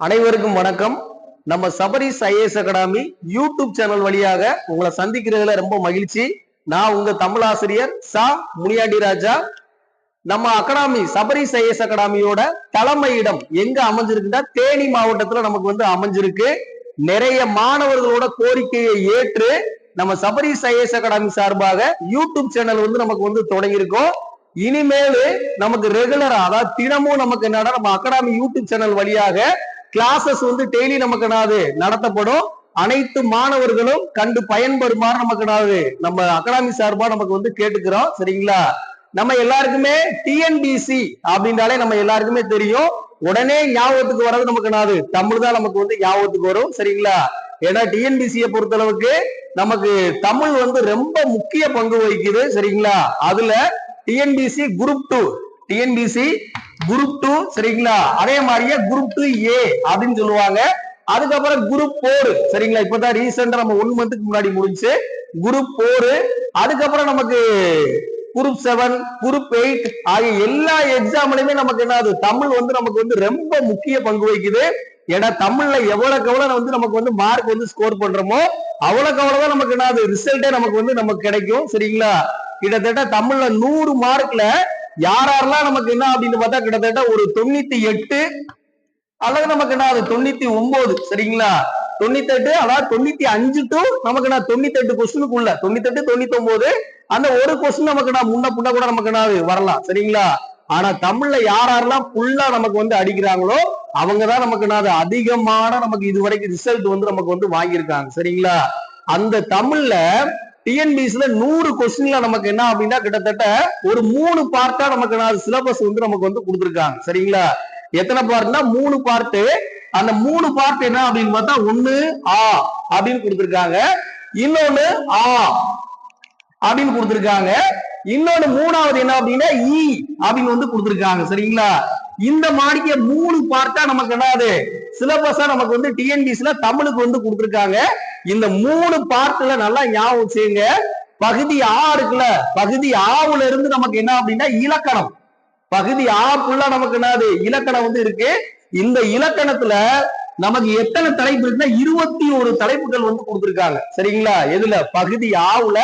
அனைவருக்கும் வணக்கம். நம்ம Sabaris IAS academy YouTube channel வழியாக உங்களை சந்திக்கிறதுல ரொம்ப மகிழ்ச்சி. நான் உங்க தமிழ் ஆசிரியர் சா. முனியாண்டி ராஜா. நம்ம அகாடமி சபரிஸ் ஐஏஎஸ் அகாடமியோட தலைமையிடம் எங்க அமைஞ்சிருக்குன்னா தேனி மாவட்டத்துல நமக்கு வந்து அமைஞ்சிருக்கு. நிறைய மாணவர்களோட கோரிக்கையை ஏற்று நம்ம சபரி ஐஏஎஸ் அகாடமி சார்பாக யூடியூப் சேனல் வந்து நமக்கு வந்து தொடங்கியிருக்கோம். இனிமேலு நமக்கு ரெகுலரா அதாவது தினமும் நமக்கு என்னன்னா நம்ம அகாடமி யூடியூப் சேனல் வழியாக கிளாஸஸ் வந்து டெய்லி நமக்கு என்னது நடத்தப்படும். அனைத்து மாணவர்களும் கண்டு பயன்பெறுமாறு நமக்கு என்னது நம்ம அகாடமி சார்பா நமக்கு வந்து கேட்டுக்கிறோம். சரிங்களா? நம்ம எல்லாருக்குமே டிஎன்பிசி அப்படின்றாலே நம்ம எல்லாருக்குமே தெரியும். உடனே ஞாபகத்துக்கு வர்றது நமக்கு என்னது தமிழ் தான் நமக்கு வந்து ஞாபகத்துக்கு வரும். சரிங்களா? ஏன்னா டிஎன்பிசியை பொறுத்தளவுக்கு நமக்கு தமிழ் வந்து ரொம்ப முக்கிய பங்கு வகிக்குது. சரிங்களா? அதுல TNPSC group two TNPSC group two சரிங்களா? அதே மாதிரியே குரூப் டூ ஏ அப்படின்னு சொல்லுவாங்க. அதுக்கப்புறம் குரூப் போர் சரிங்களா? இப்பதான் ரீசெண்டா நம்ம ஒன் மந்த்துக்கு முன்னாடி முடிஞ்சு. குரூப் போர் அதுக்கப்புறம் நமக்கு குரூப் செவன் குரூப் எயிட் ஆகிய எல்லா எக்ஸாம்லயுமே நமக்கு என்னது தமிழ் வந்து நமக்கு வந்து ரொம்ப முக்கிய பங்கு வகிக்குது. ஏன்னா தமிழ்ல எவ்வளவுக்கு எவ்வளவு வந்து நமக்கு வந்து மார்க் வந்து ஸ்கோர் பண்றோமோ அவ்வளவுக்கு அவ்வளவுதான் நமக்கு என்னது ரிசல்ட்டே நமக்கு வந்து நமக்கு கிடைக்கும். சரிங்களா? கிட்டத்தட்ட தமிழ்ல நூறு மார்க்ல யார் யாரெல்லாம் நமக்கு என்ன அப்படின்னு பார்த்தா கிட்டத்தட்ட ஒரு தொண்ணூத்தி எட்டு அல்லது நமக்கு என்ன அது தொண்ணூத்தி ஒன்பது சரிங்களா? தொண்ணூத்தி எட்டு அதாவது தொண்ணூத்தி அஞ்சு டு நமக்கு நான் தொண்ணூத்தி எட்டு கொஸ்டினுக்குள்ள தொண்ணூத்தி எட்டு தொண்ணூத்தி ஒன்பது அந்த ஒரு கொஸ்டின் நமக்கு நான் முன்ன புண்ண கூட நமக்கு என்ன வரலாம் சரிங்களா? ஆனா தமிழ்ல யார் யாரெல்லாம் ஃபுல்லா நமக்கு வந்து அடிக்கிறாங்களோ அவங்கதான் நமக்கு என்ன அது அதிகமான நமக்கு இது வரைக்கும் ரிசல்ட் வந்து நமக்கு வந்து வாங்கியிருக்காங்க சரிங்களா? அந்த தமிழ்ல டிஎன்பிசில நூறு கொஸ்டின்ல நமக்கு என்ன அப்படின்னா கிட்டத்தட்ட ஒரு மூணு பார்ட்டா நமக்கு நான் சிலபஸ் வந்து நமக்கு வந்து கொடுத்துருக்காங்க. சரிங்களா? எத்தனை பார்ட்னா மூணு பார்ட்டு அந்த மூணு பார்ட் என்ன அப்படின்னு பார்த்தா ஒண்ணு ஆ அப்படின்னு கொடுத்துருக்காங்க. இன்னொன்னு ஆ அப்படின்னு கொடுத்துருக்காங்க. இன்னொன்னு மூணாவது என்ன அப்படின்னா ஈ அப்படின்னு வந்து கொடுத்துருக்காங்க சரிங்களா? இந்த மாடிக்க மூணு பார்ட்டா நமக்கு என்னது சிலபஸா நமக்கு வந்து டிஎன்பிசில தமிழுக்கு வந்து கொடுத்துருக்காங்க. இந்த மூணு பார்ட்ல நல்லா ஞாபகம் செய்யுங்க பகுதி ஆ இருக்குல்ல பகுதி ஆவுல இருந்து நமக்கு என்ன அப்படின்னா இலக்கணம். பகுதி ஆ ஃபுல்லா நமக்கு என்னது இலக்கணம் வந்து இருக்கு. இந்த இலக்கணத்துல நமக்கு எத்தனை தலைப்பு இருக்குன்னா இருபத்தி ஒரு தலைப்புகள் வந்து கொடுத்துருக்காங்க சரிங்களா? எதுல? பகுதி ஆவுல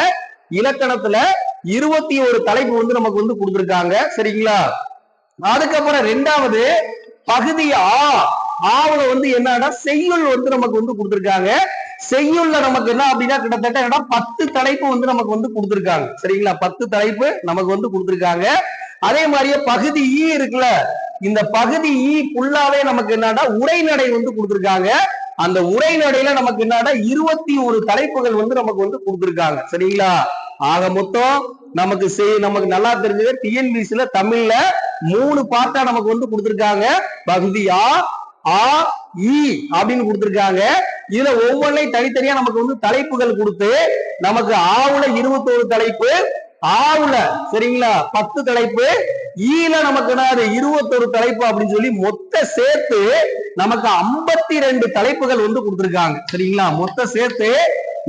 இலக்கணத்துல இருபத்தி ஒரு தலைப்பு வந்து நமக்கு வந்து கொடுத்துருக்காங்க. சரிங்களா? அதுக்கப்புறம் ரெண்டாவது பகுதி ஆ. ஆவுல வந்து என்னன்னா செய்யுள் வந்து நமக்கு வந்து கொடுத்துருக்காங்க. செய்யுள்ள நமக்கு என்ன அப்படின்னா கிட்டத்தட்ட என்னன்னா பத்து தலைப்பு வந்து நமக்கு வந்து கொடுத்துருக்காங்க. சரிங்களா? பத்து தலைப்பு நமக்கு வந்து கொடுத்துருக்காங்க. அதே மாதிரியே பகுதி ஈ இருக்குல்ல இந்த பகுதி ஈ ஃபுல்லாவே நமக்கு என்னன்னா உரைநடை வந்து கொடுத்துருக்காங்க. அந்த உரைநடையில நமக்கு என்னன்னா இருபத்தி ஒரு தலைப்புகள் வந்து நமக்கு வந்து கொடுத்துருக்காங்க. சரிங்களா? ஆக மொத்தம் நமக்கு செய் நமக்கு நல்லா தெரிஞ்சது டிஎன்பிசில தமிழ்ல மூணு பார்ட்டா நமக்கு வந்து கொடுத்துருக்காங்க. பகுதியா ஆ இ அப்படின்னு கொடுத்துருக்காங்க. இதுல ஒவ்வொன்றையும் தனித்தனியா நமக்கு வந்து தலைப்புகள் கொடுத்து நமக்கு ஆவுல இருபத்தோரு தலைப்பு ஆவுல சரிங்களா பத்து தலைப்பு ஈல நமக்கு என்னது இருபத்தொரு தலைப்பு அப்படின்னு சொல்லி மொத்த சேர்த்து நமக்கு ஐம்பத்தி ரெண்டு தலைப்புகள் வந்து கொடுத்துருக்காங்க. சரிங்களா மொத்த சேர்த்து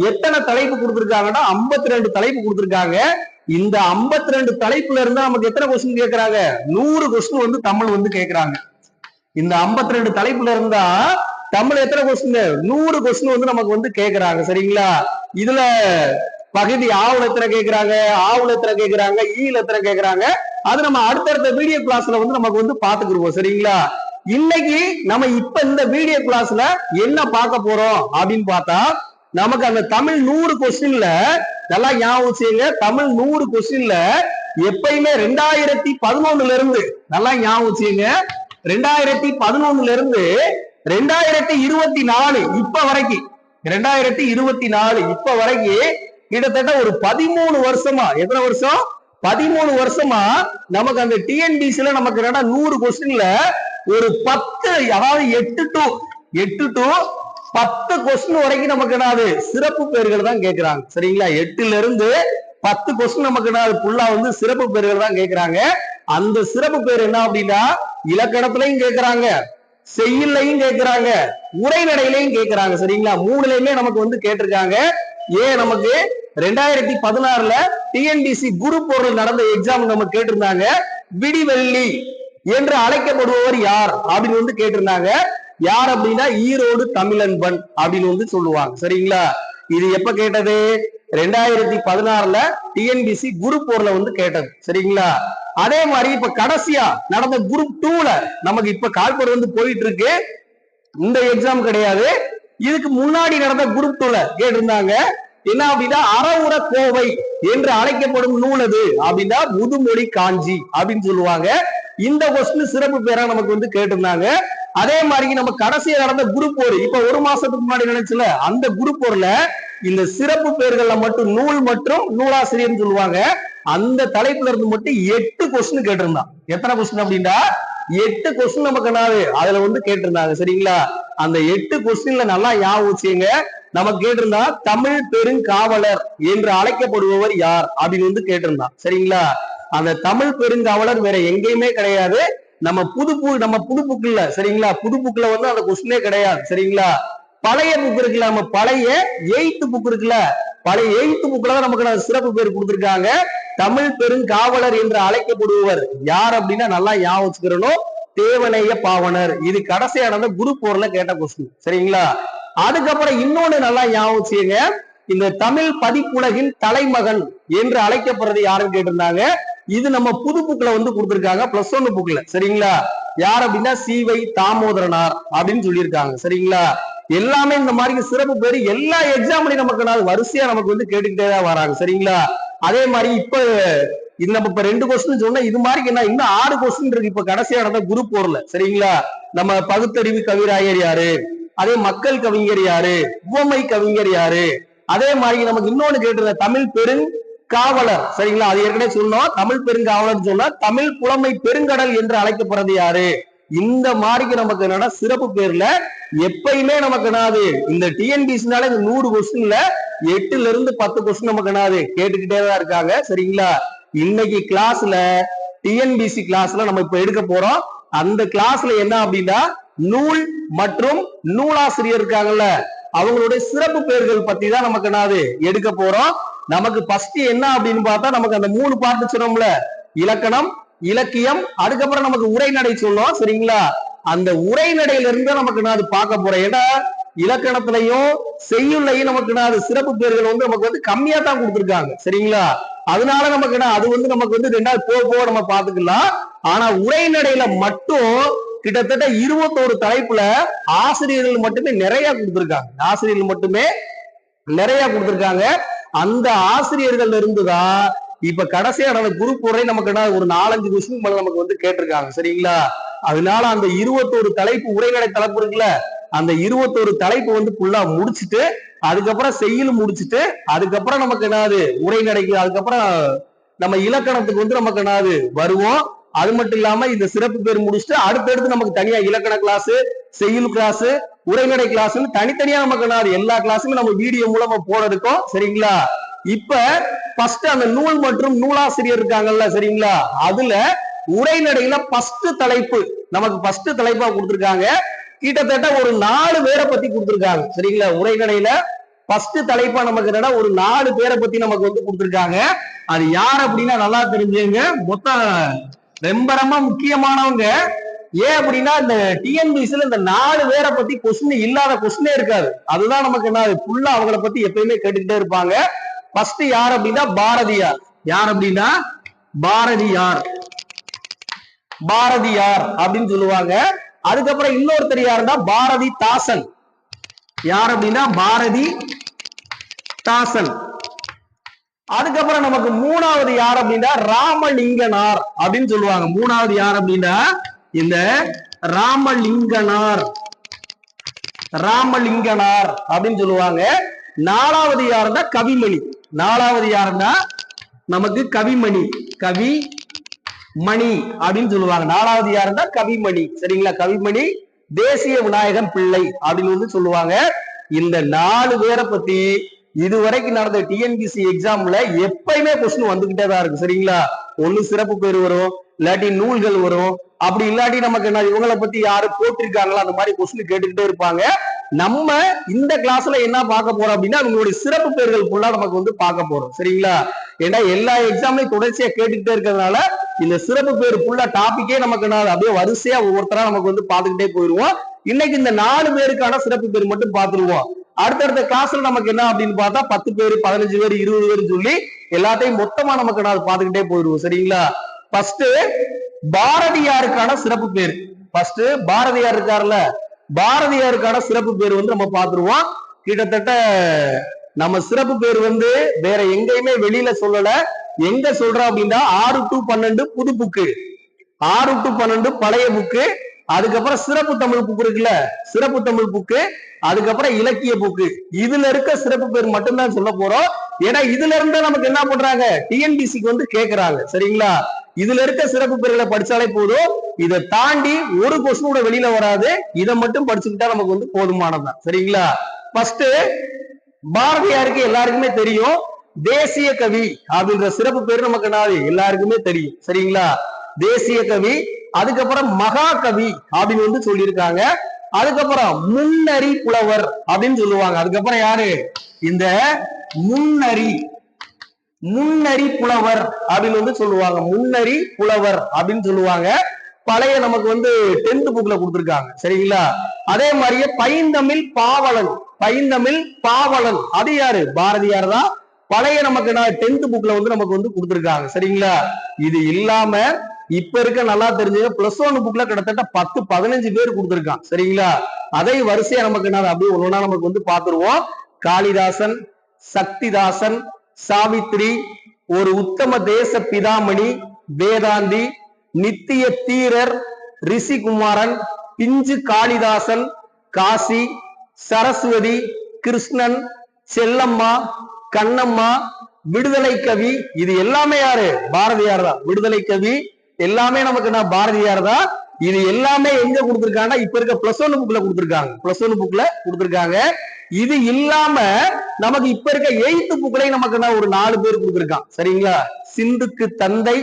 எத்தனை தலைப்பு கொடுத்திருக்காங்கன்னா ஐம்பத்தி ரெண்டு தலைப்பு கொடுத்துருக்காங்க. இந்த ஐம்பத்தி ரெண்டு தலைப்புல இருந்தா நமக்கு எத்தனை கொஸ்டின் கேட்கறாங்க? நூறு கொஸ்டின் வந்து தமிழ் வந்து கேட்கறாங்க. இந்த ஐம்பத்தி ரெண்டு தலைப்புல இருந்தா தமிழ் எத்தனை கொஸ்டின் நூறு கொஸ்டின் வந்து நமக்கு வந்து கேட்கறாங்க. சரிங்களா? இதுல பகுதி ஆவுல எத்தனை கேட்கறாங்க? ஆவுல எத்தனை கேட்கறாங்க? ஈல எத்தனை கேட்கறாங்க? அது நம்ம அடுத்தடுத்த வீடியோ கிளாஸ்ல வந்து நமக்கு வந்து பாத்துக்கிருவோம் சரிங்களா? இன்னைக்கு நம்ம இப்ப இந்த வீடியோ கிளாஸ்ல என்ன பார்க்க போறோம் அப்படின்னு பார்த்தா நமக்கு அந்த தமிழ் நூறு கொஸ்டின்ல நல்லா ஞாபகம் செய்யுங்க தமிழ் நூறு கொஸ்டின்ல எப்பயுமே ரெண்டாயிரத்தி பதினொன்னுல இருந்து நல்லா ஞாபகம் செய்யுங்க ரெண்டாயிரத்தி பதினொன்னுல இருந்து ரெண்டாயிரத்தி இருபத்தி நாலு இப்ப வரைக்கும் ரெண்டாயிரத்தி இருபத்தி நாலு இப்ப வரைக்கும் கிட்டத்தட்ட ஒரு பதிமூணு வருஷமா எத்தனை வருஷம்? பதிமூணு வருஷமா நமக்கு அந்த டிஎன்பிசில நமக்கு என்னன்னா நூறு கொஸ்டின்ல ஒரு பத்து அதாவது எட்டு டு எட்டு டு பத்து கொஸ்டின் வரைக்கும் நமக்கு என்னது? சிறப்பு பேர்கள் தான் கேட்கிறாங்க சரிங்களா? எட்டுல இருந்து பத்து கொஸ்டின் நமக்கு என்னது? ஃபுல்லா வந்து சிறப்பு பேர்கள் தான் கேட்கிறாங்க அந்த சிறப்பு பேர் என்ன அப்படின்னா இலக்கணத்திலையும் கேட்கிறாங்க செய்யலையும் கேட்கிறாங்க உரைநடையிலையும் கேட்கிறாங்க சரிங்களா? மூணுலயுமே நமக்கு வந்து கேட்டிருக்காங்க. ஏன் நமக்கு ரெண்டாயிரத்தி பதினாறுல டிஎன்டிசி குரு பொருள் நடந்த எக்ஸாம் நம்ம கேட்டிருந்தாங்க. விடிவெள்ளி என்று அழைக்கப்படுபவர் யார் அப்படின்னு வந்து கேட்டிருந்தாங்க. யார் அப்படின்னா ஈரோடு தமிழன்பன் அப்படின்னு வந்து சொல்லுவாங்க. சரிங்களா? இது எப்ப கேட்டது? ரெண்டாயிரத்தி பதினாறுல டிஎன்பிசி குரூப் போர்ல வந்து கேட்டது. சரிங்களா? அதே மாதிரி இப்ப கடைசியா நடந்த குரூப் டூல நமக்கு இப்ப கால்பர் வந்து போயிட்டு இருக்கு இந்த எக்ஸாம் கிடையாது. இதுக்கு முன்னாடி நடந்த குரூப் டூல கேட்டிருந்தாங்க. என்ன அப்படின்னா அறவுர கோவை என்று அழைக்கப்படும் நூல் அது அப்படின்னா முதுமொழி காஞ்சி அப்படின்னு சொல்லுவாங்க. இந்த கொஸ்டின் சிறப்பு பேரா நமக்கு வந்து கேட்டிருந்தாங்க. அதே மாதிரி நம்ம கடைசியா நடந்த குரூப் ஒரு இப்ப ஒரு மாசத்துக்கு முன்னாடி நினைச்சுல அந்த குரூப் ஒருல இந்த சிறப்பு பேர்கள்ல மட்டும் நூல் மற்றும் நூலாசிரியர்னு சொல்லுவாங்க. அந்த தலைப்புல இருந்து மட்டும் எட்டு கொஸ்டின் கேட்டிருந்தான். எத்தனை கொஸ்டின் அப்படின்னா எட்டு கொஸ்டின் நமக்கு என்னது அதுல வந்து கேட்டிருந்தாங்க. சரிங்களா? அந்த எட்டு கொஸ்டின்ல நல்லா ஞாபகம் வச்சுங்க நமக்கு கேட்டிருந்தா தமிழ் பெருங்காவலர் என்று அழைக்கப்படுபவர் யார் அப்படின்னு வந்து கேட்டிருந்தான். சரிங்களா? அந்த தமிழ் பெருங்காவலர் வேற எங்கேயுமே கிடையாது. நம்ம புது நம்ம புது புக்குல சரிங்களா? புது புக்குல வந்து அந்த கொஸ்டினே கிடையாது சரிங்களா? பழைய புக் இருக்குல்ல நம்ம பழைய எயித்து புக் இருக்குல்ல பழைய எயித்து புக்ல தான் நமக்கு நான் சிறப்பு பேர் கொடுத்துருக்காங்க. தமிழ் பெருங்காவலர் என்று அழைக்கப்படுபவர் யார் அப்படின்னா நல்லா ஞாபகம் வச்சுக்கிறனும் தேவனைய பாவனர். இது கடைசியா நடந்த குரு போர்ல கேட்ட கொஸ்டின் சரிங்களா? அதுக்கப்புறம் இன்னொன்னு நல்லா ஞாபகம் வச்சுங்க இந்த தமிழ் பதிப்புலகின் தலைமகன் என்று அழைக்கப்படுறது யாருன்னு கேட்டிருந்தாங்க? இது நம்ம புது புக்ல வந்து கொடுத்துருக்காங்க. பிளஸ் ஒன்னு புக்ல சரிங்களா? யார் அப்படின்னா சிவை தாமோதரனார் அப்படின்னு சொல்லியிருக்காங்க. சரிங்களா? எல்லாமே இந்த மாதிரி சிறப்பு பேர். எல்லா எக்ஸாம்லயும் நமக்கு நான் வரிசையா நமக்கு வந்து கேட்டுக்கிட்டே தான் வராங்க. சரிங்களா? அதே மாதிரி இப்ப இது நம்ம இப்ப ரெண்டு கொஸ்டின் சொன்னா இது மாதிரி என்ன இன்னும் ஆறு கொஸ்டின் இருக்கு. இப்ப கடைசியா நடந்த குரூப் போர்ல சரிங்களா? நம்ம பகுத்தறிவு கவிராயர் யாரு? அதே மக்கள் கவிஞர் யாரு? உவமை கவிஞர் யாரு? அதே மாதிரி நமக்கு இன்னொன்னு கேட்டிருந்த தமிழ் பெரு காவலர். சரிங்களா? அது ஏற்கனவே சொன்னோம் தமிழ் பெருங்காவலர் சொன்னா தமிழ் புலமை பெருங்கடல் என்று அழைக்கப்படுறது யாரு? இந்த மாதிரிக்கு நமக்கு என்னன்னா சிறப்பு பேர்ல எப்பயுமே நமக்கு என்னது? இந்த டிஎன்பிசினால இந்த நூறு கொஸ்டின்ல எட்டுல இருந்து பத்து கொஸ்டின் நமக்கு என்னது? கேட்டுக்கிட்டே தான் இருக்காங்க. சரிங்களா? இன்னைக்கு கிளாஸ்ல டிஎன்பிசி கிளாஸ்ல நம்ம இப்ப எடுக்க போறோம். அந்த கிளாஸ்ல என்ன அப்படின்னா நூல் மற்றும் நூலாசிரியர் இருக்காங்கல்ல. அவங்களுடைய சிறப்பு பெயர்கள் பத்தி தான் நமக்கு என்னது? எடுக்க போறோம். நமக்கு ஃபர்ஸ்ட் என்ன அப்படின்னு பார்த்தா நமக்கு அந்த மூணு பார்த்து சொன்னோம்ல. இலக்கணம் இலக்கியம் அதுக்கப்புறம் நமக்கு உரைநடை சொல்லுவோம் சரிங்களா? அந்த உரைநடையில இருந்து நமக்கு நான் அது பார்க்க போறேன். ஏன்னா இலக்கணத்திலையும் செய்யுள்ளையும் நமக்கு நான் அது சிறப்பு பேர்கள் வந்து நமக்கு வந்து கம்மியா தான் கொடுத்துருக்காங்க சரிங்களா? அதனால நமக்கு என்ன அது வந்து நமக்கு வந்து ரெண்டாவது போக போக நம்ம பாத்துக்கலாம் ஆனா உரைநடையில மட்டும் கிட்டத்தட்ட இருபத்தோரு தலைப்புல ஆசிரியர்கள் மட்டுமே நிறைய கொடுத்துருக்காங்க. ஆசிரியர்கள் மட்டுமே நிறைய கொடுத்துருக்காங்க. அந்த ஆசிரியர்கள் இருந்துதான் இப்ப கடைசியா நடந்த குரூப் உரை நமக்கு என்ன ஒரு நாலஞ்சு கொஸ்டின் மேல நமக்கு வந்து கேட்டிருக்காங்க. சரிங்களா? அதனால அந்த இருபத்தோரு தலைப்பு உரைநடை தலைப்பு இருக்குல்ல அந்த இருபத்தோரு தலைப்பு வந்து ஃபுல்லா முடிச்சுட்டு அதுக்கப்புறம் செய்யல் முடிச்சுட்டு அதுக்கப்புறம் நமக்கு என்னது உரை உரைநடைக்கு அதுக்கப்புறம் நம்ம இலக்கணத்துக்கு வந்து நமக்கு என்னது வருவோம். அது மட்டும் இல்லாம இந்த சிறப்பு பேர் முடிச்சுட்டு அடுத்தடுத்து நமக்கு தனியா இலக்கண கிளாஸ் செய்யுள் கிளாஸ் உரைநடை கிளாஸ் தனித்தனியா நமக்கு எல்லா கிளாஸுமே நம்ம வீடியோ மூலமா போட இருக்கோம் சரிங்களா? இப்ப ஃபர்ஸ்ட் அந்த நூல் மற்றும் நூலாசிரியர் இருக்காங்கல்ல சரிங்களா? அதுல உரைநடையில ஃபர்ஸ்ட் தலைப்பு நமக்கு ஃபர்ஸ்ட் தலைப்பா கொடுத்திருக்காங்க. கிட்டத்தட்ட ஒரு நாலு பேரை பத்தி கொடுத்திருக்காங்க சரிங்களா? உரைநடையில ஃபர்ஸ்ட் தலைப்பா நமக்கு என்னன்னா ஒரு நாலு பேரை பத்தி நமக்கு வந்து கொடுத்திருக்காங்க. அது யார் அப்படின்னா நல்லா தெரிஞ்சுங்க. மொத்தம் ரொம்ப ரொம்ப முக்கியமானவங்க ஏன் அப்படின்னா இந்த டிஎன்பிசில இந்த நாலு பேரை பத்தி கொஸ்டின் இல்லாத கொஸ்டினே இருக்காது. அதுதான் நமக்கு என்ன ஃபுல்லா அவங்கள பத்தி எப்பயுமே கேட்டுக்கிட்டே இருப்பாங்க. ஃபர்ஸ்ட் யார் அப்படின்னா பாரதியார். யார் அப்படின்னா? பாரதியார். பாரதியார் அப்படின்னு சொல்லுவாங்க. அதுக்கப்புறம் இன்னொருத்தர் யாருன்னா பாரதி தாசன். யார் அப்படின்னா? பாரதி தாசன். அதுக்கப்புறம் நமக்கு மூணாவது யார் அப்படின்னா ராமலிங்கனார் அப்படின்னு சொல்லுவாங்க. மூணாவது யார் அப்படின்னா இந்த ராமலிங்கனார். ராமலிங்கனார் அப்படின்னு சொல்லுவாங்க. நாலாவது யாருன்னா கவிமணி. நாலாவது யாருன்னா நமக்கு கவிமணி. கவி மணி அப்படின்னு சொல்லுவாங்க. நாலாவது யாருன்னா கவிமணி. சரிங்களா? கவிமணி தேசிய விநாயகம் பிள்ளை அப்படின்னு வந்து சொல்லுவாங்க. இந்த நாலு பேரை பத்தி இதுவரைக்கும் நடந்த டிஎன்பிசி எக்ஸாம்ல எப்பயுமே கொஸ்டின் வந்துகிட்டே தான் இருக்கு. சரிங்களா? ஒண்ணு சிறப்பு பேர் வரும் இல்லாட்டி நூல்கள் வரும். அப்படி இல்லாட்டி நமக்கு என்ன இவங்களை பத்தி யாரு போட்டிருக்காங்களோ அந்த மாதிரி கொஸ்டின் கேட்டுக்கிட்டே இருப்பாங்க. நம்ம இந்த கிளாஸ்ல என்ன பார்க்க போறோம் அப்படின்னா அவங்களுடைய சிறப்பு பேர்கள் ஃபுல்லா நமக்கு வந்து பார்க்க போறோம். சரிங்களா? ஏன்னா எல்லா எக்ஸாம்லயும் தொடர்ச்சியா கேட்டுக்கிட்டே இருக்கிறதுனால இந்த சிறப்பு பேர் ஃபுல்லா டாபிக்கே நமக்கு என்ன அப்படியே வரிசையா ஒவ்வொருத்தரா நமக்கு வந்து பார்த்துக்கிட்டே போயிருவோம். இன்னைக்கு இந்த நாலு பேருக்கான சிறப்பு பேர் மட்டும் பார்த்துருவோம். அடுத்தடுத்த கிளாஸ்ல நமக்கு என்ன அப்படின்னு பார்த்தா பத்து பேர் பதினஞ்சு பேர் இருபது பேர் சொல்லி எல்லாத்தையும் மொத்தமா நமக்கு நான் பார்த்துக்கிட்டே போயிடுவோம் சரிங்களா? ஃபர்ஸ்ட் பாரதியாருக்கான சிறப்பு பேர். ஃபர்ஸ்ட் பாரதியார் இருக்காருல்ல பாரதியாருக்கான சிறப்பு பேர் வந்து நம்ம பார்த்துருவோம். கிட்டத்தட்ட நம்ம சிறப்பு பேர் வந்து வேற எங்கேயுமே வெளியில சொல்லல. எங்க சொல்றோம் அப்படின்னா ஆறு டு பன்னெண்டு புது புக்கு ஆறு டு பன்னெண்டு பழைய புக்கு அதுக்கப்புறம் சிறப்பு தமிழ் புக்கு இருக்குல்ல. சிறப்பு தமிழ் புக்கு அதுக்கப்புறம் இலக்கிய புக்கு இதுல இருக்க சிறப்பு பேர் மட்டும்தான் சொல்ல போறோம். ஏன்னா இதுல இருந்து நமக்கு என்ன பண்றாங்க? டிஎன்பிசிக்கு வந்து கேக்குறாங்க. சரிங்களா? இதுல இருக்க சிறப்பு பேர்களை படிச்சாலே போதும். இதை தாண்டி ஒரு கொஸ்டின் கூட வெளியில வராது. இதை மட்டும் படிச்சுக்கிட்டா நமக்கு வந்து போதுமானதுதான். சரிங்களா? ஃபர்ஸ்ட் பாரதியாருக்கு எல்லாருக்குமே தெரியும். தேசிய கவி அப்படின்ற சிறப்பு பேர் நமக்கு நாது எல்லாருக்குமே தெரியும். சரிங்களா? தேசிய கவி அதுக்கப்புறம் மகாகவி அப்படின்னு வந்து சொல்லியிருக்காங்க. அதுக்கப்புறம் முன்னறி புலவர் அப்படின்னு சொல்லுவாங்க. அதுக்கப்புறம் யாரு? இந்த முன்னறி முன்னறி புலவர் அப்படின்னு வந்து சொல்லுவாங்க. முன்னறி புலவர் அப்படின்னு சொல்லுவாங்க. பழைய நமக்கு வந்து டென்த் புக்ல கொடுத்துருக்காங்க. சரிங்களா? அதே மாதிரியே பைந்தமிழ் பாவலன். பைந்தமிழ் பாவலன். அது யாரு? பாரதியார் தான். பழைய நமக்கு டென்த் புக்ல வந்து நமக்கு வந்து கொடுத்துருக்காங்க. சரிங்களா? இது இல்லாம இப்ப இருக்க நல்லா தெரிஞ்சது பிளஸ் ஒன் புக்ல கிட்டத்தட்ட பத்து பதினஞ்சு பேர் கொடுத்துருக்கான் சரிங்களா? அதை வரிசையா நமக்கு என்ன? அப்படியே ஒன்னா நமக்கு வந்து பாத்துருவோம் காளிதாசன் சக்திதாசன் சாவித்ரி ஒரு உத்தம தேச பிதாமணி வேதாந்தி நித்திய தீரர் ரிஷிகுமாரன் பிஞ்சு காளிதாசன் காசி சரஸ்வதி கிருஷ்ணன் செல்லம்மா கண்ணம்மா விடுதலை கவி இது எல்லாமே யாரு? பாரதியார் தான். விடுதலை கவி எல்லாமே நமக்கு நான் பாரதியார் தான். இது எல்லாமே எங்க கொடுத்திருக்காங்கன்னா இப்ப இருக்க பிளஸ் ஒன் புக்ல கொடுத்திருக்காங்க. பிளஸ் ஒன் புக்ல கொடுத்திருக்காங்க. இது இல்லாம நமக்கு இப்ப இருக்க எயித்து புக்லயும் நமக்கு என்ன ஒரு நாலு பேர் கொடுத்திருக்கான். சரிங்களா? சிந்துக்கு தந்தை.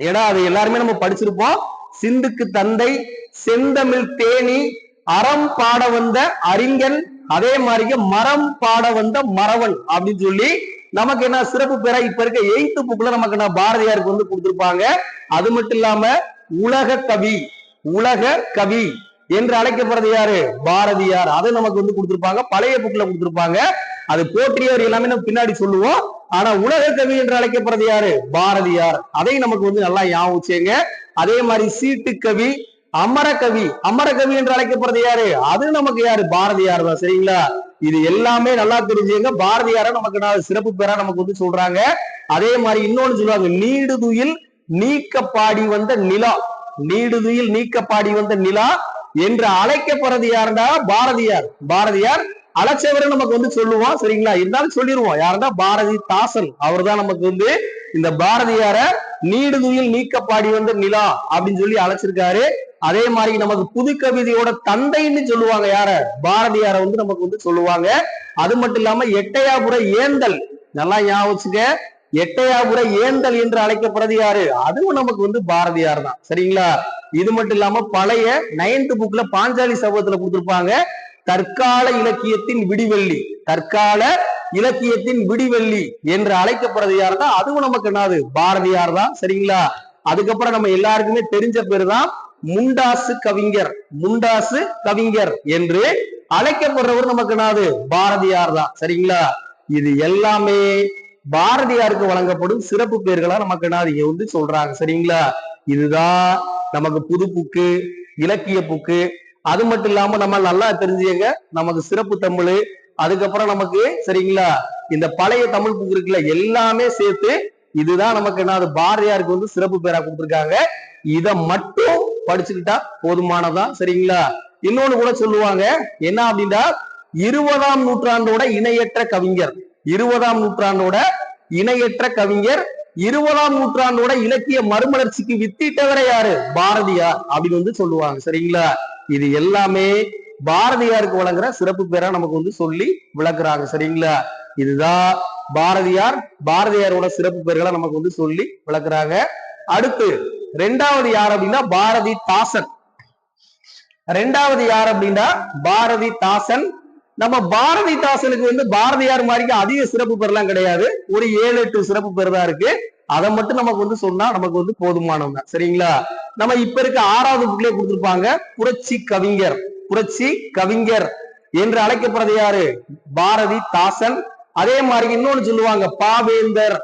ஏடா அது எல்லாருமே நம்ம படிச்சிருப்போம். சிந்துக்கு தந்தை செந்தமிழ் தேனி அறம் பாட வந்த அறிஞன் அதே மாதிரி மரம் பாட வந்த மறவன் அப்படின்னு சொல்லி நமக்கு என்ன சிறப்பு பெற இப்ப இருக்க எயித்து புக்ல நமக்கு என்ன பாரதியாருக்கு வந்து கொடுத்திருப்பாங்க. அது மட்டும் இல்லாம உலக கவி உலக கவி என்று அழைக்கப்படுறது யாரு? பாரதியார். அதை நமக்கு வந்து கொடுத்திருப்பாங்க. பழைய புக்ல கொடுத்திருப்பாங்க. அது போற்றியவர் எல்லாமே நம்ம பின்னாடி சொல்லுவோம். ஆனா உலக கவி என்று அழைக்கப்படுறது யாரு? பாரதியார். அதை நமக்கு வந்து நல்லா ஞாபகம் அதே மாதிரி சீட்டு கவி அமரகவி அமரகவி என்று அழைக்கப்படுறது யாரு? அது நமக்கு யாரு? பாரதியார் தான். சரிங்களா? இது எல்லாமே நல்லா தெரிஞ்சுங்க பாரதியார நமக்கு நான் சிறப்பு பேரா நமக்கு வந்து சொல்றாங்க. அதே மாதிரி இன்னொன்னு சொல்லுவாங்க. நீடுதுயில் நீக்க பாடி வந்த நிலா. நீடுதுயில் நீக்க பாடி வந்த நிலா. என்று அழைக்கப்படுறது யாருடா பாரதியார். பாரதியார் அழைச்சவரை நமக்கு வந்து சொல்லுவோம் சரிங்களா? இருந்தாலும் சொல்லிடுவோம் இருந்தா? பாரதி தாசன் அவர் தான் நமக்கு வந்து இந்த பாரதியார நீடுதுயில் நீக்க பாடி வந்த நிலா அப்படின்னு சொல்லி அழைச்சிருக்காரு. அதே மாதிரி நமக்கு புது கவிதையோட தந்தைன்னு சொல்லுவாங்க யார? பாரதியார வந்து நமக்கு வந்து சொல்லுவாங்க. அது மட்டும் இல்லாம எட்டையாபுர ஏந்தல். நல்லா ஞாபகம் எட்டையாபுர ஏந்தல் என்று அழைக்கப்படுறது யாரு? அதுவும் நமக்கு வந்து பாரதியார் தான் சரிங்களா? இது மட்டும் இல்லாம பழைய நைன்த் புக்ல பாஞ்சாலி சபகத்துல கொடுத்திருப்பாங்க. தற்கால இலக்கியத்தின் விடிவெள்ளி. தற்கால இலக்கியத்தின் விடிவெள்ளி என்று அழைக்கப்படுறது யார் தான் அதுவும் நமக்கு என்னது? பாரதியார் தான். சரிங்களா? அதுக்கப்புறம் நம்ம எல்லாருக்குமே தெரிஞ்ச பேர் தான் முண்டாசு கவிஞர். முண்டாசு கவிஞர் என்று அழைக்கப்படுறவர் நமக்கு என்னது? பாரதியார் தான். சரிங்களா? இது எல்லாமே பாரதியாருக்கு வழங்கப்படும் சிறப்பு பேர்களா நமக்கு என்னது? இங்க வந்து சொல்றாங்க. சரிங்களா? இதுதான் நமக்கு புது புக்கு இலக்கிய புக்கு அது மட்டும் இல்லாம நம்ம நல்லா தெரிஞ்சுங்க நமக்கு சிறப்பு தமிழ் அதுக்கப்புறம் நமக்கு சரிங்களா? இந்த பழைய தமிழ் புக் இருக்குல்ல எல்லாமே சேர்த்து இதுதான் நமக்கு என்ன பாரதியாருக்கு வந்து சிறப்பு பேரா கொடுத்துருக்காங்க. இத மட்டும் படிச்சுக்கிட்டா போதுமானதான் சரிங்களா? இன்னொன்னு கூட சொல்லுவாங்க என்ன அப்படின்னா இருபதாம் நூற்றாண்டோட இணையற்ற கவிஞர். இருபதாம் நூற்றாண்டோட இணையற்ற கவிஞர் இருபதாம் நூற்றாண்டோட இலக்கிய மறுமலர்ச்சிக்கு வித்திட்டவரை யாரு? பாரதியார் அப்படின்னு வந்து சொல்லுவாங்க. சரிங்களா? இது எல்லாமே பாரதியாருக்கு வழங்குற சிறப்பு பேரா நமக்கு வந்து சொல்லி விளக்குறாங்க. சரிங்களா? இதுதான் பாரதியார். பாரதியாரோட சிறப்பு பேர்களை நமக்கு வந்து சொல்லி விளக்குறாங்க. அடுத்து ரெண்டாவது யார் அப்படின்னா பாரதி தாசன். ரெண்டாவது யார் அப்படின்னா பாரதி தாசன். நம்ம பாரதி தாசனுக்கு வந்து பாரதியார் மாதிரிக்கு அதிக சிறப்பு பெறலாம் கிடையாது. ஒரு ஏழு எட்டு சிறப்பு பெறதா தான் இருக்கு. அதை மட்டும் நமக்கு வந்து சொன்னா நமக்கு வந்து போதுமானவங்க. சரிங்களா? நம்ம இப்ப இருக்க ஆறாவது புக்லயே கொடுத்திருப்பாங்க புரட்சி கவிஞர். புரட்சி கவிஞர் என்று அழைக்கப்படுறது யாரு? பாரதி தாசன் அதே மாதிரி இன்னொன்னு சொல்லுவாங்க பாவேந்தர்.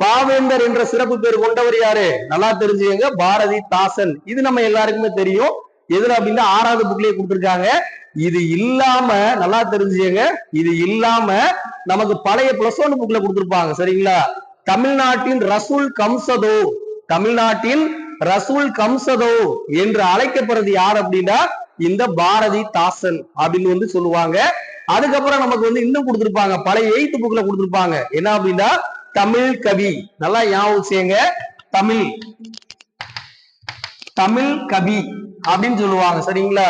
பாவேந்தர் என்ற சிறப்பு பேர் கொண்டவர் யாரு? நல்லா தெரிஞ்சுக்கங்க பாரதி தாசன் இது நம்ம எல்லாருக்குமே தெரியும். எதுல அப்படின்னா ஆறாவது புக்லயே கொடுத்துருக்காங்க. இது இல்லாம நல்லா தெரிஞ்சுங்க இது இல்லாம நமக்கு பழைய பிளஸ் ஒன் புக்ல கொடுத்துருப்பாங்க. சரிங்களா? தமிழ்நாட்டின் ரசூல் கம்சதோ. தமிழ்நாட்டின் ரசூல் கம்சதோ என்று அழைக்கப்படுறது யார் அப்படின்னா இந்த பாரதி தாசன் அப்படின்னு வந்து சொல்லுவாங்க. அதுக்கப்புறம் நமக்கு வந்து இன்னும் கொடுத்துருப்பாங்க. பழைய எய்த் புக்ல கொடுத்துருப்பாங்க. என்ன அப்படின்னா தமிழ் கவி. நல்லா ஞாபகம் செய்யுங்க தமிழ். தமிழ் கவி. அப்படின்னு சொல்லுவாங்க சரிங்களா?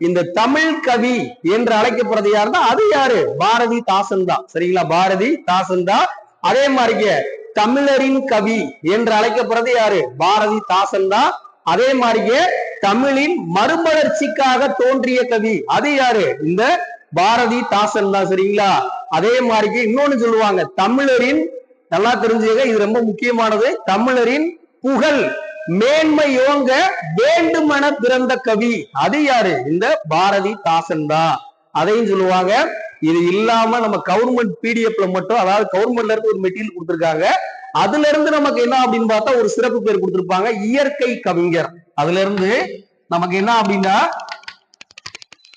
இந்த தமிழ் கவி என்று அழைக்கப்படுறது யாருன்னா அது யாரு? பாரதி தாசன் தான் சரிங்களா? பாரதி தாசன் தான். அதே மாதிரிக்க தமிழரின் கவி என்று அழைக்கப்படுறது யாரு? பாரதி தாசன் தான். அதே மாதிரியே தமிழின் மறுமலர்ச்சிக்காக தோன்றிய கவி அது யாரு? இந்த பாரதி தாசன் தான் சரிங்களா? அதே மாதிரிக்கு இன்னொன்னு சொல்லுவாங்க தமிழரின் நல்லா தெரிஞ்சுக்க இது ரொம்ப முக்கியமானது தமிழரின் புகழ். மேன்மையோங்க வேண்டுமென பிறந்த கவி. அது யாரு? இந்த பாரதி தாசன் தான் அதையும் சொல்லுவாங்க. இது இல்லாம நம்ம கவர்மெண்ட் பிடிஎஃப்ல மட்டும் அதாவது கவர்மெண்ட்ல இருந்து ஒரு மெட்டீரியல் கொடுத்துருக்காங்க. அதுல இருந்து நமக்கு என்ன அப்படின்னு பார்த்தா ஒரு சிறப்பு பேர் கொடுத்திருப்பாங்க. இயற்கை கவிஞர். அதுல இருந்து நமக்கு என்ன அப்படின்னா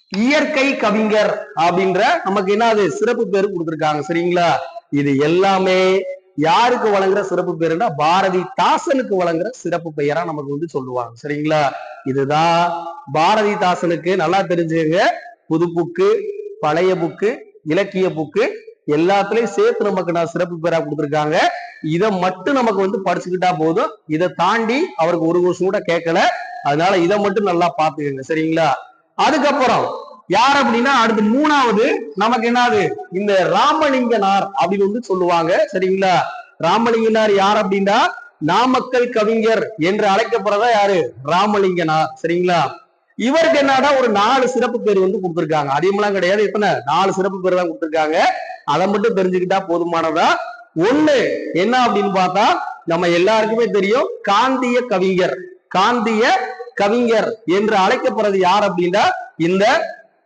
இயற்கை கவிஞர் அப்படின்ற நமக்கு என்ன அது சிறப்பு பேர் கொடுத்திருக்காங்க. சரிங்களா? இது எல்லாமே யாருக்கு வழங்குற சிறப்பு பேருன்னா பாரதி தாசனுக்கு வழங்குற சிறப்பு பெயரா நமக்கு வந்து சொல்லுவாங்க. சரிங்களா? இதுதான் பாரதி தாசனுக்கு நல்லா தெரிஞ்சுங்க புது புக்கு பழைய புக்கு இலக்கிய புக்கு எல்லாத்துலயும் சேர்த்து நமக்கு நான் சிறப்பு பேரா கொடுத்துருக்காங்க. இதை மட்டும் நமக்கு வந்து படிச்சுக்கிட்டா போதும். இதை தாண்டி அவருக்கு ஒரு வருஷம் கூட கேட்கல. அதனால இதை மட்டும் நல்லா பாத்துக்கோங்க சரிங்களா? அதுக்கப்புறம் யார் அப்படின்னா அடுத்து மூணாவது நமக்கு என்னது? இந்த ராமலிங்கனார் அப்படின்னு வந்து சொல்லுவாங்க. சரிங்களா? ராமலிங்கனார் யார் அப்படின்னா நாமக்கல் கவிஞர் என்று அழைக்கப்படுறதா யாரு? ராமலிங்கனார். சரிங்களா? இவருக்கு என்னடா ஒரு நாலு சிறப்பு பேர் வந்து கொடுத்துருக்காங்க. அதிகமெல்லாம் கிடையாது. எத்தனை? நாலு சிறப்பு பேர் தான் கொடுத்திருக்காங்க. அதை மட்டும் தெரிஞ்சுக்கிட்டா போதுமானதா? ஒண்ணு என்ன அப்படின்னு பார்த்தா நம்ம எல்லாருக்குமே தெரியும் காந்திய கவிஞர். காந்திய கவிஞர் என்று அழைக்கப்படுறது யார் அப்படின்னா இந்த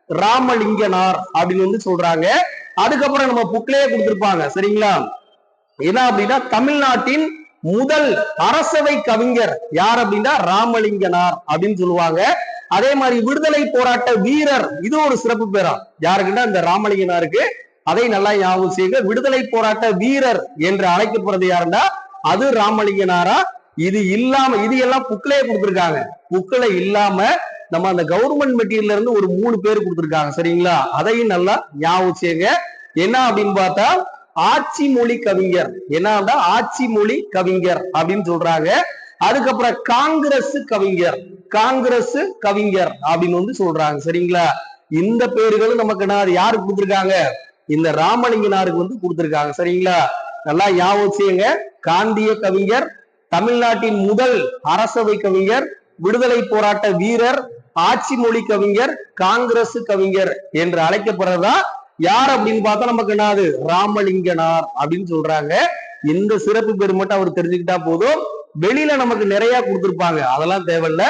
ராமலிங்கனார் அப்படின்னு வந்து சொல்றாங்க. அதுக்கப்புறம் நம்ம புக்லயே கொடுத்திருப்பாங்க. சரிங்களா? என்ன அப்படின்னா தமிழ்நாட்டின் முதல் அரசவை கவிஞர் யார் அப்படின்னா ராமலிங்கனார் அப்படின்னு சொல்லுவாங்க. அதே மாதிரி விடுதலை போராட்ட வீரர் இது ஒரு சிறப்பு பேரா. யாருக்குன்னா இந்த ராமலிங்கனாருக்கு. அதை நல்லா ஞாபகம் செய்யுங்க விடுதலை போராட்ட வீரர் என்று அழைக்கப்படுறது யாருன்னா அது ராமலிங்கனாரா? இது இல்லாம இது எல்லாம் புக்லயே கொடுத்துருக்காங்க. புக்கில இல்லாம நம்ம அந்த கவர்மெண்ட் மெட்டீரியல்ல இருந்து ஒரு மூணு பேர் கொடுத்துருக்காங்க சரிங்களா? அதையும் நல்லா ஞாபகம் செய்யுங்க என்ன அப்படின்னு பார்த்தா ஆட்சி மொழி கவிஞர். என்னன்னா ஆட்சி மொழி கவிஞர் அப்படின்னு சொல்றாங்க. அதுக்கப்புறம் காங்கிரஸ் கவிஞர். காங்கிரஸ் கவிஞர் அப்படின்னு வந்து சொல்றாங்க சரிங்களா? இந்த பேர்களும் நமக்கு நான் யாருக்கு கொடுத்துருக்காங்க? இந்த ராமலிங்கனாருக்கு வந்து கொடுத்துருக்காங்க சரிங்களா? நல்லா ஞாபகம் செய்யுங்க காந்திய கவிஞர் தமிழ்நாட்டின் முதல் அரசவை கவிஞர் விடுதலை போராட்ட வீரர் ஆட்சி மொழி கவிஞர் காங்கிரஸ் கவிஞர் என்று அழைக்கப்படுறதா? யார் அப்படின்னு பார்த்தா நமக்கு என்னது? ராமலிங்கனார் அப்படின்னு சொல்றாங்க. இந்த சிறப்பு பேர் மட்டும் அவர் தெரிஞ்சுக்கிட்டா போதும். வெளியில நமக்கு நிறைய கொடுத்துருப்பாங்க. அதெல்லாம் தேவையில்ல.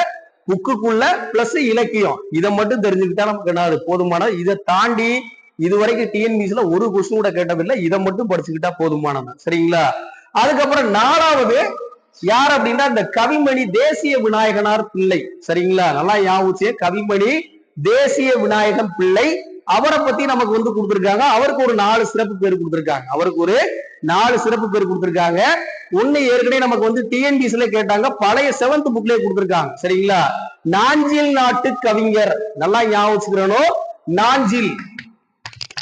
புக்குக்குள்ள பிளஸ் இலக்கியம். இதை மட்டும் தெரிஞ்சுக்கிட்டா நமக்கு என்னது? போதுமான இதை தாண்டி இதுவரைக்கும் டிஎன்பிசில ஒரு கொஸ்டின் கூட கேட்டதில்லை. இதை மட்டும் படிச்சுக்கிட்டா போதுமானது. சரிங்களா? அதுக்கப்புறம் நாலாவது யார் அப்படின்னா இந்த கவிமணி தேசிய விநாயகனார் பிள்ளை. சரிங்களா? நல்லா ஞாபகம் கவிமணி தேசிய விநாயகன் பிள்ளை. அவரை பத்தி நமக்கு வந்து கொடுத்துருக்காங்க. அவருக்கு ஒரு நாலு சிறப்பு பேர் கொடுத்துருக்காங்க. அவருக்கு ஒரு நாலு சிறப்பு பேர் கொடுத்துருக்காங்க. ஒண்ணு ஏற்கனவே நமக்கு வந்து டிஎன்பிசில கேட்டாங்க. பழைய செவன்த் புக்லயே கொடுத்துருக்காங்க. சரிங்களா? நாஞ்சில் நாட்டு கவிஞர். நல்லா ஞாபகம் நாஞ்சில்.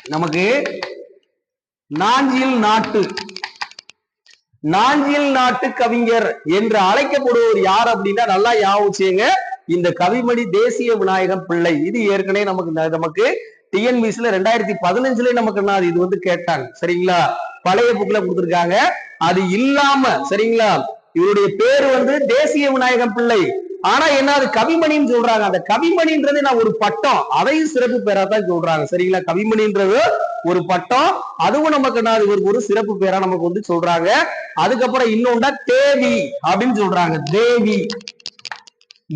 நமக்கு நாஞ்சில் நாட்டு நாஞ்சில் நாட்டு கவிஞர் என்று அழைக்கப்படுவோர் யார் அப்படின்னா நல்லா ஞாபகம் செய்யுங்க இந்த கவிமணி தேசிய விநாயகம் பிள்ளை. இது ஏற்கனவே நமக்கு நமக்கு டிஎன்பிசில ரெண்டாயிரத்தி பதினஞ்சுல நமக்கு என்ன இது வந்து கேட்டாங்க. சரிங்களா? பழைய புக்ல கொடுத்துருக்காங்க. அது இல்லாம சரிங்களா? இவருடைய பேர் வந்து தேசிய விநாயகம் பிள்ளை. ஆனா என்ன அது கவிமணின்னு சொல்றாங்க. அந்த கவிமணின்றது நான் ஒரு பட்டம். அதையும் சிறப்பு பேரா தான் சொல்றாங்க. சரிங்களா? கவிமணின்றது ஒரு பட்டம். அதுவும் நமக்கு என்ன இவருக்கு ஒரு சிறப்பு பேரா நமக்கு வந்து சொல்றாங்க. அதுக்கப்புறம் இன்னொன்னா தேவி அப்படின்னு சொல்றாங்க. தேவி.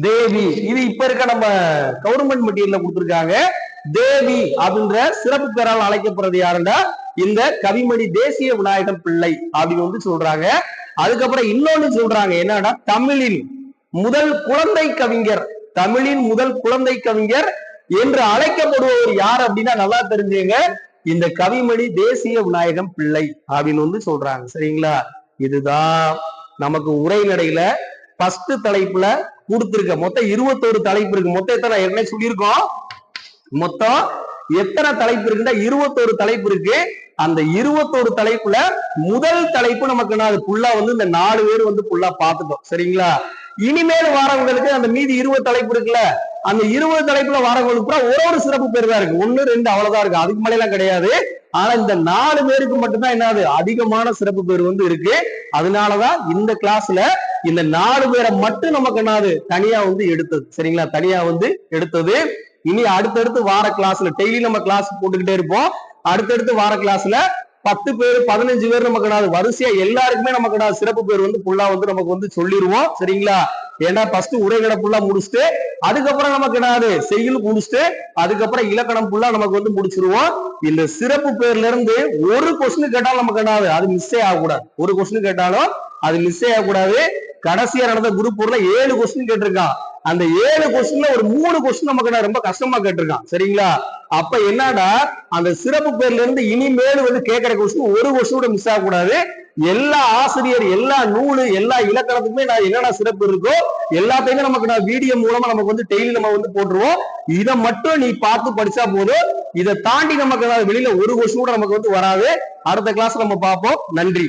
தேவி. இது இப்ப இருக்க நம்ம கவர்மெண்ட் மெட்டீரியல்ல கொடுத்துருக்காங்க. தேவி அப்படின்ற சிறப்பு பெயரால் அழைக்கப்படுறது யாருன்னா இந்த கவிமணி தேசிய விநாயகம் பிள்ளை அப்படின்னு வந்து சொல்றாங்க. அதுக்கப்புறம் இன்னொன்னு சொல்றாங்க. என்னன்னா தமிழின் முதல் குழந்தை கவிஞர் தமிழின் முதல் குழந்தை கவிஞர் என்று அழைக்கப்படுபவர் யார் அப்படின்னா நல்லா தெரிஞ்சுங்க. இந்த கவிமணி தேசிய விநாயகம் பிள்ளை அப்படின்னு வந்து சொல்றாங்க. சரிங்களா? இதுதான் நமக்கு உரைநடையில ஃபர்ஸ்ட் தலைப்புல கொடுத்துருக்க. மொத்தம் இருபத்தோரு தலைப்பு இருக்கு. மொத்தம் எத்தனை? ஏற்கனவே சொல்லியிருக்கோம். மொத்தம் எத்தனை தலைப்பு இருக்குன்னா இருபத்தோரு தலைப்பு இருக்கு. அந்த இருபத்தோரு தலைப்புல முதல் தலைப்பு நமக்கு நான் ஃபுல்லா வந்து இந்த நாலு பேர் வந்து ஃபுல்லா பாத்துட்டோம் சரிங்களா? இனிமேல் வரவங்களுக்கு அந்த மீதி இருபது தலைப்பு இருக்குல்ல அந்த இருபது தலைப்புல வரவங்களுக்கு ஒரு ஒரு சிறப்பு பேர் தான் இருக்கு. ஒன்னு ரெண்டு அவ்வளவுதான் இருக்கு. அதுக்கு மேல எல்லாம் கிடையாது. ஆனா இந்த நாலு பேருக்கு மட்டும்தான் என்னது? அதிகமான சிறப்பு பேர் வந்து இருக்கு. அதனாலதான் இந்த கிளாஸ்ல இந்த நாலு பேரை மட்டும் நமக்கு என்னது? தனியா வந்து எடுத்தது. சரிங்களா? தனியா வந்து எடுத்தது. இனி அடுத்தடுத்து வார கிளாஸ்ல டெய்லி நம்ம கிளாஸ் போட்டுக்கிட்டே இருப்போம். அடுத்தடுத்து வார கிளாஸ்ல பத்து பேர் பதினஞ்சு பேர் நமக்கு நான் வரிசையா எல்லாருக்குமே நமக்கு நான் சிறப்பு பேர் வந்து ஃபுல்லா வந்து நமக்கு வந்து சொல்லிடுவோம் சரிங்களா? ஏன்னா ஃபர்ஸ்ட் உரைகடை ஃபுல்லா முடிச்சுட்டு அதுக்கப்புறம் நமக்கு என்னது செய்யுள் முடிச்சுட்டு அதுக்கப்புறம் இலக்கணம் ஃபுல்லா நமக்கு வந்து முடிச்சிருவோம். இந்த சிறப்பு பேர்ல இருந்து ஒரு கொஸ்டின் கேட்டாலும் நமக்கு என்னது அது மிஸ்ஸே ஆகக்கூடாது. ஒரு கொஸ்டின் கேட்டாலும் அது மிஸ்ஸே ஆகக்கூடாது. கடைசியா நடந்த குரூப் ஏழு கொஸ்டின் கேட்டிருக்கான். அந்த ஏழு கொஸ்டின்ல ஒரு மூணு கொஸ்டின் நமக்கு நான் ரொம்ப கஷ்டமா கேட்டிருக்கான். சரிங்களா? அப்ப என்னடா? அந்த சிறப்பு பேர்ல இருந்து இனிமேல் வந்து கேட்கிற கொஸ்டின் ஒரு கொஸ்டின் கூட மிஸ் ஆகக்கூடாது. எல்லா ஆசிரியர் எல்லா நூலு எல்லா இலக்கணத்துக்குமே நான் என்னென்ன சிறப்பு இருக்கோ எல்லாத்தையுமே நமக்கு நான் வீடியோ மூலமா நமக்கு வந்து டெய்லி நம்ம வந்து போட்டுருவோம். இதை மட்டும் நீ பார்த்து படிச்சா போதும். இதை தாண்டி நமக்கு வெளியில ஒரு கொஸ்டின் கூட நமக்கு வந்து வராது. அடுத்த கிளாஸ் நம்ம பார்ப்போம். நன்றி.